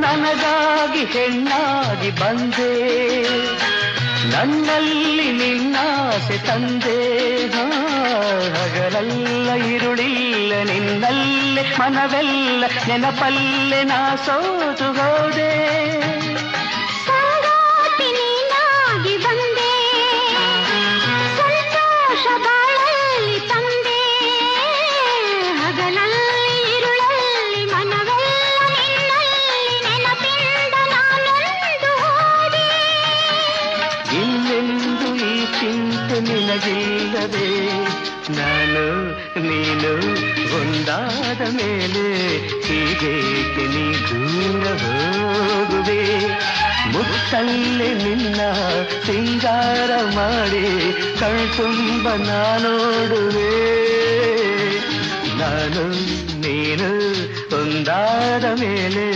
ನನಗಾಗಿ ಹೆಣ್ಣಾಗಿ ಬಂದೆ. ನನ್ನಲ್ಲಿ ನಿನ್ನಾಸೆ ತಂದೆ. ಹಗಲಲ್ಲ ಇರುಳಿಲ್ಲ ನಿನ್ನಲ್ಲೇ, ಮನವೆಲ್ಲ ನೆನಪಲ್ಲೆ ನಾ ಸೋತು ಹೋದೆ ತಂದೆ. ಹಗಲಲ್ಲಿ ಚಿಂತೆ ನಾನು, ನೀನು ಒಂದಾದ ಮೇಲೆ ಹೀಗೇಕೆ ನೀ ದೂರ ಹೋಗುವೆ? ಮುತ್ತಲ್ಲಿ ನಿನ್ನ ಸಿಂಗಾರ ಮಾಡಿ ಕಣ್ತುಂಬ ನಾನೋಡುವೆ. ನಾನು, ನೀನು ಒಂದಾದ ಮೇಲೆ